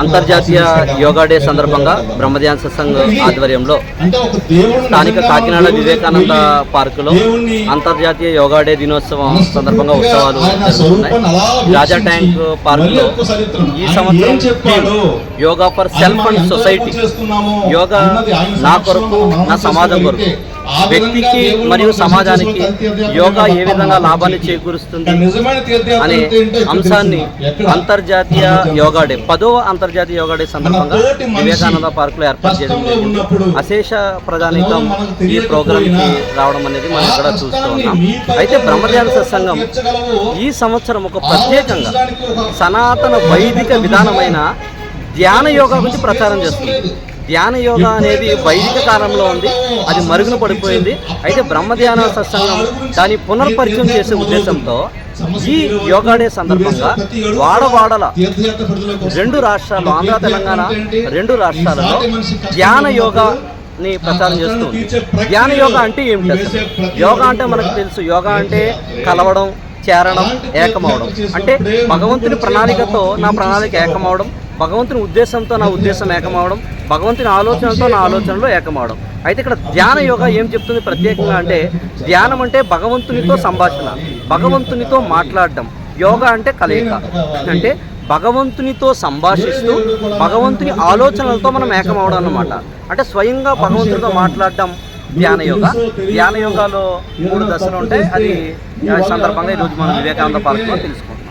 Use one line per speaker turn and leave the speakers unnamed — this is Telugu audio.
అంతర్జాతీయ యోగా డే సందర్భంగా బ్రహ్మధ్యాన సత్సంగ్ ఆధ్వర్యంలో స్థానిక కాకినాడ వివేకానంద పార్కులో అంతర్జాతీయ యోగా డే దినోత్సవం సందర్భంగా ఉత్సవాలు జరుగుతున్నాయి. రాజా ట్యాంక్ పార్కులో ఈ సంవత్సరం yoga for self and society yoga నా కొరకు నా సమాజం కొరకు వ్యక్తికి మరియు సమాజానికి యోగా ఏ విధంగా లాభాన్ని చేకూరుస్తుంది అనే అంశాన్ని అంతర్జాతీయ యోగా డే పదవ అంతర్జాతీయ యోగా డే సందర్భంగా వివేకానంద పార్క్లో ఏర్పాటు చేయడం జరిగింది. అశేష ప్రజానీకం ఈ ప్రోగ్రామ్కి రావడం అనేది మనం ఇక్కడ చూస్తూ ఉన్నాం. అయితే బ్రహ్మధ్యాన సత్సంగం ఈ సంవత్సరం ఒక ప్రత్యేకంగా సనాతన వైదిక విధానమైన ధ్యాన యోగా గురించి ప్రచారం చేస్తుంది. ధ్యాన యోగా అనేది వైదిక కాలంలో ఉంది. అది మరుగున పడిపోయింది. అయితే బ్రహ్మ ధ్యాన సత్సంగం దాన్ని పునర్పరిచయం చేసే ఉద్దేశంతో ఈ యోగా డే సందర్భంగా వాడవాడల రెండు రాష్ట్రాలు ఆంధ్ర తెలంగాణ రెండు రాష్ట్రాలలో ధ్యాన యోగా ని ప్రచారం చేస్తుంది ధ్యాన యోగా అంటే ఏమిటి యోగా అంటే మనకు తెలుసు. యోగా అంటే కలవడం చేరడం ఏకమవడం. అంటే భగవంతుని ప్రణాళికతో నా ప్రణాళిక ఏకమవడం భగవంతుని ఉద్దేశంతో నా ఉద్దేశం ఏకమవడం భగవంతుని ఆలోచనతో నా ఆలోచనలో ఏకమవడం. అయితే ఇక్కడ ధ్యాన యోగా ఏం చెప్తుంది ప్రత్యేకంగా అంటే ధ్యానం అంటే భగవంతునితో సంభాషణ భగవంతునితో మాట్లాడడం. యోగా అంటే కలయిక. అంటే భగవంతునితో సంభాషిస్తూ భగవంతుని ఆలోచనలతో మనం ఏకమవడం అన్నమాట. అంటే స్వయంగా భగవంతునితో మాట్లాడడం ధ్యాన యోగ. ధ్యాన యోగాలో మూడు దశలు ఉంటాయి. అది సందర్భంగా ఈరోజు మనం వివేకానంద పార్క్లో తెలుసుకుంటాం.